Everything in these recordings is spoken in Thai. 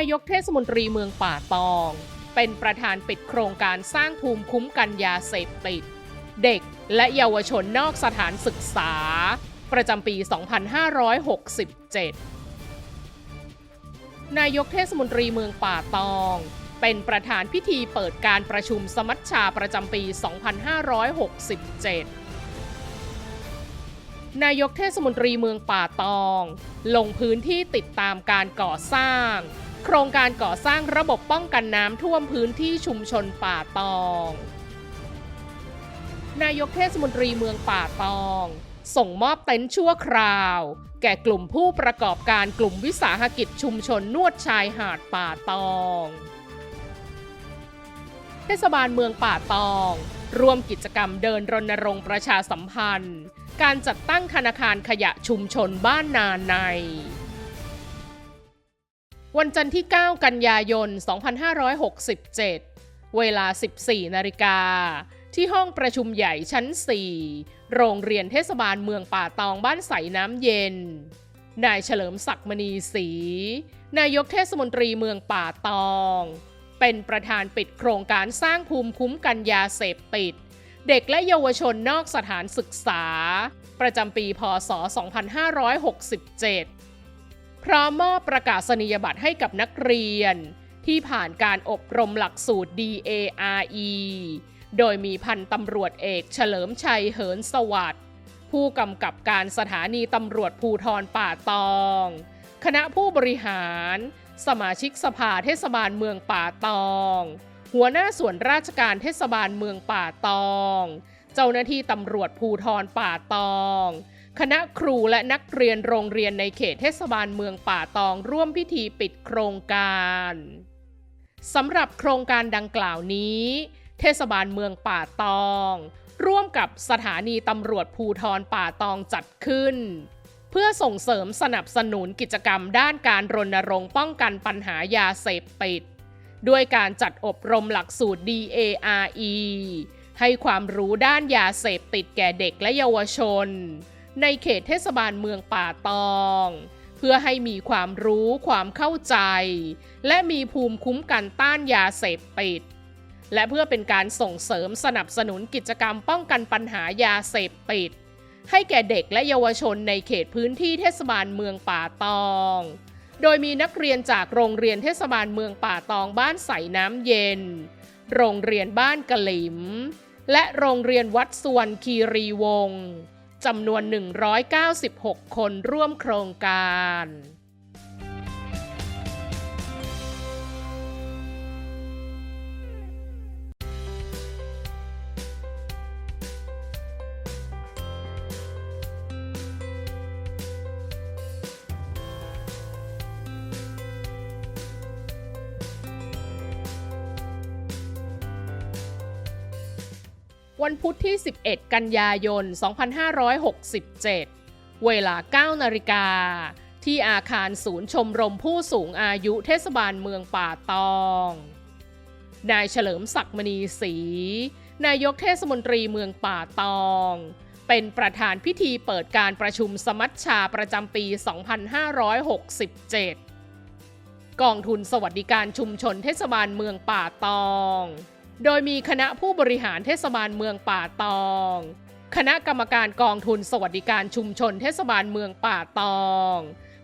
นายกเทศมนตรีเมืองป่าตอง เป็นประธานปิดโครงการสร้างภูมิคุ้มกันยาเสพติด เด็กและเยาวชนนอกสถานศึกษา ประจำปี 2567 นายกเทศมนตรีเมืองป่าตอง เป็นประธานพิธีเปิดการประชุมสมัชชาประจำปี 2567นายกเทศมนตรีเมืองป่าตอง ลงพื้นที่ติดตามการก่อสร้าง โครงการก่อสร้างระบบป้องกันน้ำท่วมพื้นที่ชุมชนป่าตอง นายกเทศมนตรีเมืองป่าตอง ส่งมอบเต็นท์ชั่วคราว แก่กลุ่มผู้ประกอบการกลุ่มวิสาหกิจชุมชนนวดชายหาดป่าตอง เทศบาลเมืองป่าตอง ร่วมกิจกรรมเดินรณรงค์ประชาสัมพันธ์ การจัดตั้งธนาคารขยะชุมชนบ้านนาใน วันจันทร์ที่ 9 กันยายน 2567 เวลา 14 นาฬิกา ที่ห้องประชุมใหญ่ชั้น 4 โรงเรียนเทศบาลเมืองป่าตองบ้านใสน้ำเย็น นายเฉลิมศักดิ์มณีศรี นายกเทศมนตรีเมืองป่าตอง เป็นประธานปิดโครงการสร้างภูมิคุ้มกันยาเสพติด เด็กและเยาวชนนอกสถานศึกษา ประจำปี พศ 2567 พร้อมมอบประกาศนียบัตรให้กับนักเรียน ที่ผ่านการอบรมหลักสูตร DARE โดยมีพันตำรวจเอกเฉลิมชัยเหินสวัสดิ์ผู้กำกับการสถานีตำรวจภูทรป่าตอง คณะผู้บริหาร สมาชิกสภาเทศบาลเมืองป่าตอง หัวหน้าส่วนราชการเทศบาลเมืองป่าตอง เจ้าหน้าที่ตำรวจภูทรป่าตอง คณะครูและนักเรียนโรงเรียนในเขตเทศบาลเมืองป่าตองร่วมพิธีปิดโครงการสำหรับโครงการดังกล่าวนี้ เทศบาลเมืองป่าตอง ร่วมกับสถานีตำรวจภูทรป่าตองจัดขึ้น เพื่อส่งเสริมสนับสนุนกิจกรรมด้านการรณรงค์ป้องกันปัญหายาเสพติด ด้วยการจัดอบรมหลักสูตร DARE ให้ความรู้ด้านยาเสพติดแก่เด็กและเยาวชน ในเขตเทศบาลเมืองป่าตอง เพื่อให้มีความรู้ความเข้าใจ และมีภูมิคุ้มกันต้านยาเสพติด และเพื่อเป็นการส่งเสริมสนับสนุนกิจกรรมป้องกันปัญหายาเสพติด ให้แก่เด็กและเยาวชนในเขตพื้นที่เทศบาลเมืองป่าตอง โดยมีนักเรียนจากโรงเรียนเทศบาลเมืองป่าตองบ้านใสน้ำเย็น โรงเรียนบ้านกะหลิมและโรงเรียนวัดสวนคีรีวงศ์ จำนวน 196 คนร่วมโครงการ วันพุธที่ 11 กันยายน 2567 เวลา 9 นาฬิกา ที่อาคารศูนย์ชมรมผู้สูงอายุเทศบาลเมืองป่าตอง นายเฉลิมศักดิ์มณีศรี นายกเทศมนตรีเมืองป่าตอง เป็นประธานพิธีเปิดการประชุมสมัชชาประจำปี 2567 กองทุนสวัสดิการชุมชนเทศบาลเมืองป่าตอง โดยมีคณะผู้บริหารเทศบาลเมืองป่าตอง คณะกรรมการกองทุนสวัสดิการชุมชนเทศบาลเมืองป่าตอง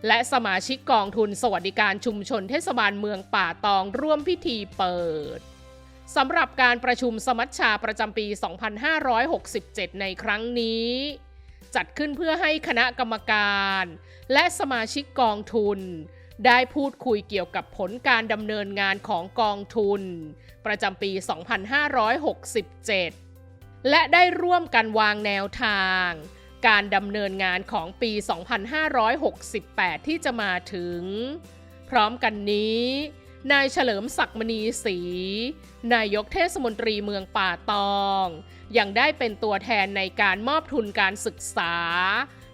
และสมาชิกกองทุนสวัสดิการชุมชนเทศบาลเมืองป่าตองร่วมพิธีเปิดสำหรับการประชุมสมัชชาประจำปี 2567 ในครั้งนี้ จัดขึ้นเพื่อให้คณะกรรมการ และสมาชิกกองทุน ได้พูดคุยเกี่ยวกับผลการดำเนินงานของกองทุน ประจำปี 2567 และได้ร่วมกันวางแนวทาง การดำเนินงานของปี 2568 ที่จะมาถึง พร้อมกันนี้ นายเฉลิมศักดิ์มณีศรีนายกเทศมนตรีเมืองป่าตอง ยังได้เป็นตัวแทนในการมอบทุนการศึกษา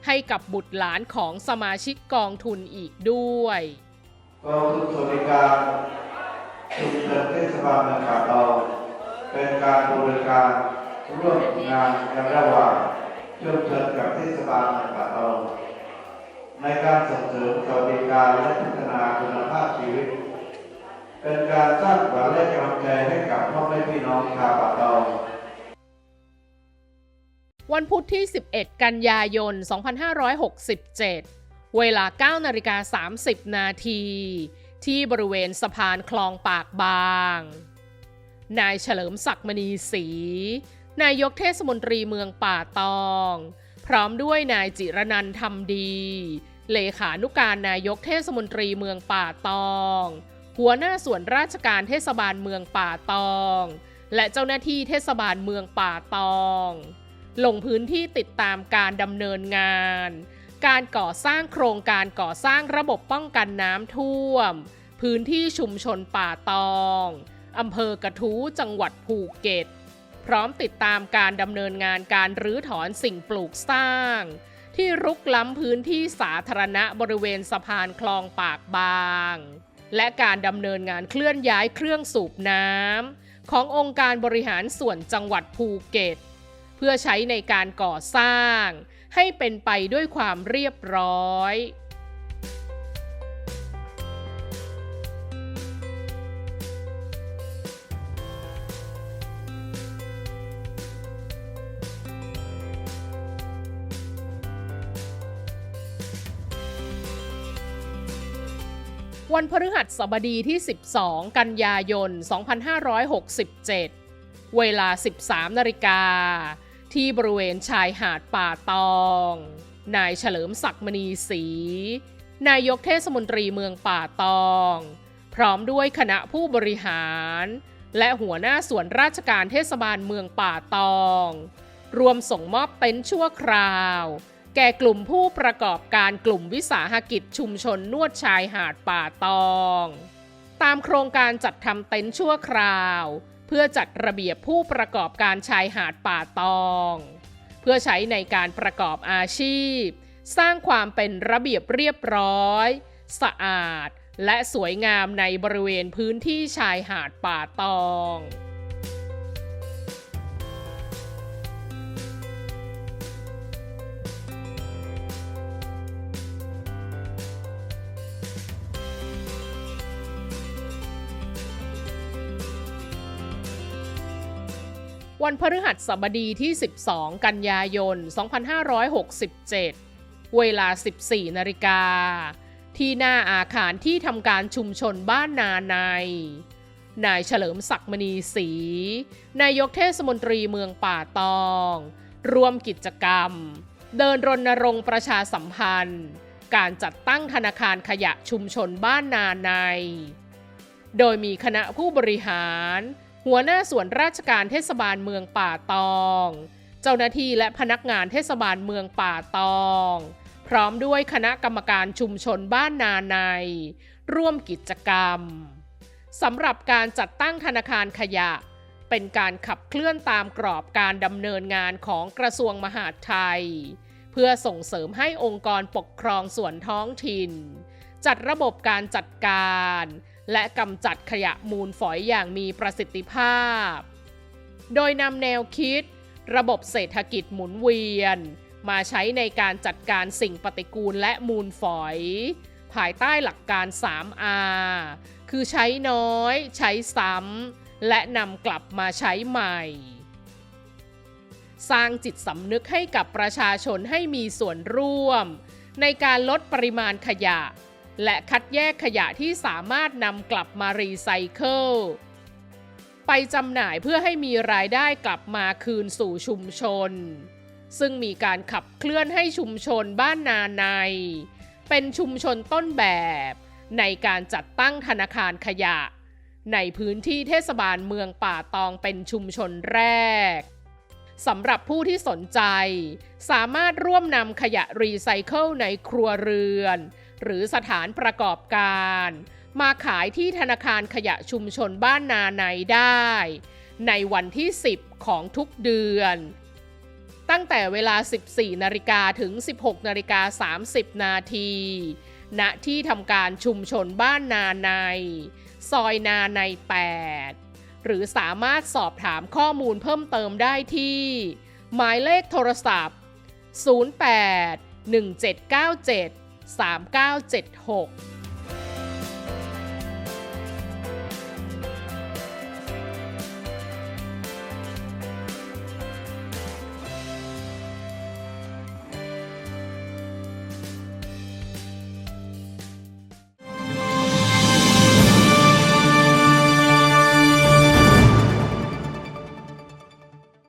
ให้กับบุตรหลานของสมาชิกกองทุนอีกด้วยกองทุนสวัสดิการชุมชนเทศบาลเมืองขาตองเป็นการบริการร่วมงานกันระหว่างชุมชนกับเทศบาลเมืองขาตองในการส่งเสริมสวัสดิการและพัฒนาคุณภาพชีวิต เป็นการสร้างแรงจูงใจให้กับพ่อแม่พี่น้องชาวป่าตอง วันพุธที่ 11 กันยายน 2567 เวลา9นาฬิกา30 นาที ที่บริเวณสะพานคลองปากบาง นายเฉลิมศักดิ์มณีศรี นายกเทศมนตรีเมืองป่าตอง พร้อมด้วยนายจิรนันท์ธรรมดี เลขานุการนายกเทศมนตรีเมืองป่าตอง หัวหน้าส่วนราชการเทศบาลเมืองป่าตอง และเจ้าหน้าที่เทศบาลเมืองป่าตอง ลงพื้นที่ติดตามการดำเนินงาน การก่อสร้างโครงการก่อสร้างระบบป้องกันน้ำท่วม พื้นที่ชุมชนป่าตองอำเภอกระทู้จังหวัดภูเก็ต พร้อมติดตามการดำเนินงานการรื้อถอนสิ่งปลูกสร้าง ที่รุกล้ำพื้นที่สาธารณะบริเวณสะพานคลองปากบาง และการดำเนินงานเคลื่อนย้ายเครื่องสูบน้ำขององค์การบริหารส่วนจังหวัดภูเก็ต พื่อใช้ในการก่อสร้าง ให้เป็นไปด้วยความเรียบร้อยวันพฤหัสบดีที่ 12 กันยายน 2567 เวลา 13 นาฬิกา ที่บริเวณชายหาดป่าตอง นายเฉลิมศักดิ์มณีศรีนายกเทศมนตรีเมืองป่าตอง พร้อมด้วยคณะผู้บริหาร และหัวหน้าส่วนราชการเทศบาลเมืองป่าตอง รวมส่งมอบเต็นท์ชั่วคราว แก่กลุ่มผู้ประกอบการกลุ่มวิสาหกิจชุมชนนวดชายหาดป่าตอง ตามโครงการจัดทำเต็นท์ชั่วคราว เพื่อจัดระเบียบผู้ประกอบการชายหาดป่าตอง เพื่อใช้ในการประกอบอาชีพ สร้างความเป็นระเบียบเรียบร้อย สะอาด และสวยงามในบริเวณพื้นที่ชายหาดป่าตอง วันพฤหัสบดีที่ 12 กันยายน 2567 เวลา 14 นาฬิกา ที่หน้าอาคารที่ทำการชุมชนบ้านนาใน นายเฉลิมศักดิ์มณีศรี นายกเทศมนตรีเมืองป่าตองร่วมกิจกรรม เดินรณรงค์ประชาสัมพันธ์ การจัดตั้งธนาคารขยะชุมชนบ้านนาใน โดยมีคณะผู้บริหาร หัวหน้าส่วนราชการเทศบาลเมืองป่าตอง เจ้าหน้าที่และพนักงานเทศบาลเมืองป่าตอง พร้อมด้วยคณะกรรมการชุมชนบ้านนาใน ร่วมกิจกรรมสำหรับการจัดตั้งธนาคารขยะ เป็นการขับเคลื่อนตามกรอบการดำเนินงานของกระทรวงมหาดไทย เพื่อส่งเสริมให้องค์กรปกครองส่วนท้องถิ่น จัดระบบการจัดการ และกำจัดขยะมูลฝอยอย่างมีประสิทธิภาพ โดยนำแนวคิด ระบบเศรษฐกิจหมุนเวียน มาใช้ในการจัดการสิ่งปฏิกูลและมูลฝอย ภายใต้หลักการ 3R คือใช้น้อย ใช้ซ้ำ และนำกลับมาใช้ใหม่ สร้างจิตสำนึกให้กับประชาชนให้มีส่วนร่วม ในการลดปริมาณขยะ และคัดแยกขยะที่สามารถนำกลับมารีไซเคิลไปจำหน่ายเพื่อให้มีรายได้กลับมาคืนสู่ชุมชน ซึ่งมีการขับเคลื่อนให้ชุมชนบ้านนาใน เป็นชุมชนต้นแบบ ในการจัดตั้งธนาคารขยะ ในพื้นที่เทศบาลเมืองป่าตองเป็นชุมชนแรกสำหรับผู้ที่สนใจ สามารถร่วมนำขยะรีไซเคิลในครัวเรือน หรือสถานประกอบการ มาขายที่ธนาคารขยะชุมชนบ้านนาในได้ ในวันที่ 10 ของทุกเดือน ตั้งแต่เวลา 14 นาฬิกาถึง 16 นาฬิกา 30 นาที ณ ที่ทำการชุมชนบ้านนาใน ซอยนาใน 8 หรือสามารถสอบถามข้อมูลเพิ่มเติมได้ที่ หมายเลขโทรศัพท์ 08 1797 3976